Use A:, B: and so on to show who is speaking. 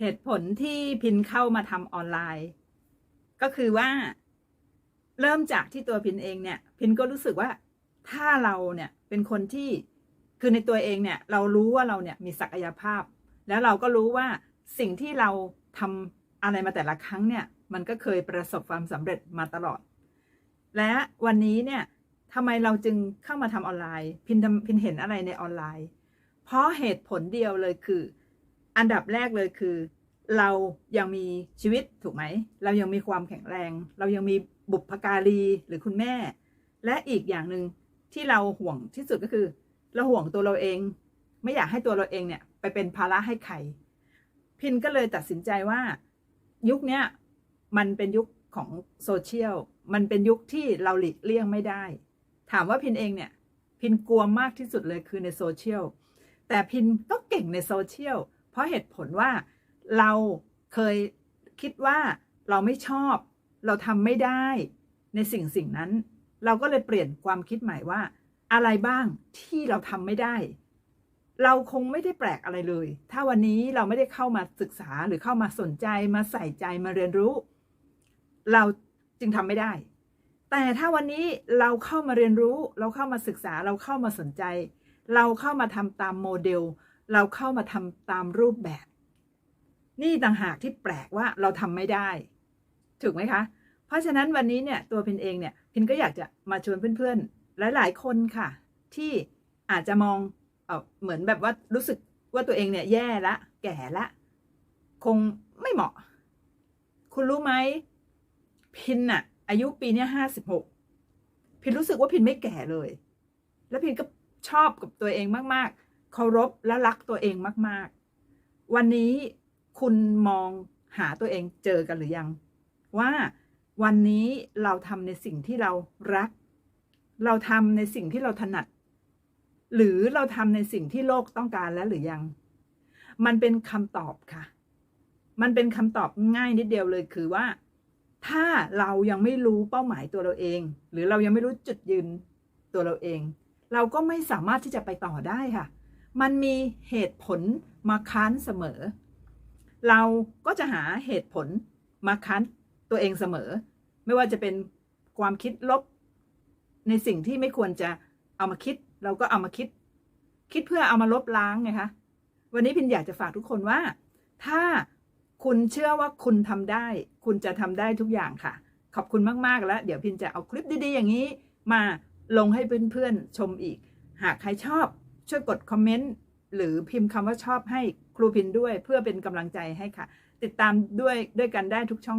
A: เหตุผลที่พินเข้ามาทำออนไลน์ ก็คือว่าเริ่มจากที่ตัวพินเองเนี่ย พินก็รู้สึกว่าถ้าเราเนี่ยเป็นคนที่คือในตัวเองเนี่ยเรารู้ว่าเราเนี่ยมีศักยภาพ แล้วเราก็รู้ว่าสิ่งที่เราทำอะไรมาแต่ละครั้งเนี่ย มันก็เคยประสบความสำเร็จมาตลอด และวันนี้เนี่ยทำไมเราจึงเข้ามาทำออนไลน์ พินพินเห็นอะไรในออนไลน์ เพราะเหตุผลเดียวเลยคือ อันดับแรกเลยคือ เรายังมีชีวิตถูกไหม เรายังมีความแข็งแรง เรายังมีบุพการีหรือคุณแม่ และอีกอย่างหนึ่งที่เราห่วงที่สุดก็คือ เราห่วงตัวเราเอง ไม่อยากให้ตัวเราเองเนี่ยไปเป็นภาระให้ใคร พินก็เลยตัดสินใจว่า ยุคเนี้ยมันเป็นยุคของโซเชียลมันเป็นยุคที่เราหลีกเลี่ยงไม่ได้ ถามว่าพินเองเนี่ย พินกลัวมากที่สุดเลยคือในโซเชียลแต่พินก็เก่งในโซเชียล เพราะเหตุผลว่าเราเคยคิดว่าเราไม่ชอบ เราทำไม่ได้ในสิ่งสิ่งนั้น เราก็เลยเปลี่ยนความคิดใหม่ว่า อะไรบ้างที่เราทำไม่ได้ เราคงไม่ได้แปลกอะไรเลย ถ้าวันนี้เราไม่ได้เข้ามาศึกษาหรือเข้ามาสนใจมาใส่ใจมาเรียนรู้ เราจึงทำไม่ได้ แต่ถ้าวันนี้เราเข้ามาเรียนรู้ เราเข้ามาศึกษาเราเข้ามาสนใจ เราเข้ามาทำตามโมเดล เราเข้ามาทำตามรูปแบบ นี่ต่างหากที่แปลกว่าเราทำไม่ได้ ถูกไหมคะ เพราะฉะนั้นวันนี้เนี่ยตัวพินเองเนี่ยพินก็อยากจะมาชวนเพื่อนๆ หลาย ๆ คนค่ะ ที่อาจจะมองเออเหมือนแบบว่ารู้สึกว่าตัวเองเนี่ยแย่ละ แก่ละ คงไม่เหมาะ คุณรู้ไหมพินอะอายุปีเนี้ห้าสิบหกพินรู้สึกว่าพินไม่แก่เลย แล้วพินก็ชอบกับตัวเองมากๆ เคารพและรักตัวเองมาก ๆ วันนี้คุณมองหาตัวเองเจอกันหรือยัง ว่าวันนี้เราทำในสิ่งที่เรารัก เราทำในสิ่งที่เราถนัด หรือเราทำในสิ่งที่โลกต้องการแล้วหรือยัง มันเป็นคำตอบค่ะ มันเป็นคำตอบง่ายนิดเดียวเลยคือว่า ถ้าเรายังไม่รู้เป้าหมายตัวเราเอง หรือเรายังไม่รู้จุดยืนตัวเราเอง เราก็ไม่สามารถที่จะไปต่อได้ค่ะ มันมีเหตุผลมาค้านเสมอ เราก็จะหาเหตุผลมาค้านตัวเองเสมอ ไม่ว่าจะเป็นความคิดลบ ในสิ่งที่ไม่ควรจะเอามาคิด เราก็เอามาคิด คิดเพื่อเอามาลบล้างไงคะวันนี้พินอยากจะฝากทุกคนว่า ถ้าคุณเชื่อว่าคุณทำได้ คุณจะทำได้ทุกอย่างค่ะ ขอบคุณมาก ๆ แล้ว เดี๋ยวพินจะเอาคลิปดี ๆ อย่างนี้ มาลงให้เพื่อน ๆ ชมอีก หากใครชอบ ช่วยกดคอมเมนต์หรือพิมพ์คำว่าชอบให้ครูพินด้วย เพื่อเป็นกำลังใจให้ค่ะ ติดตามด้วยด้วยกันได้ทุกช่อง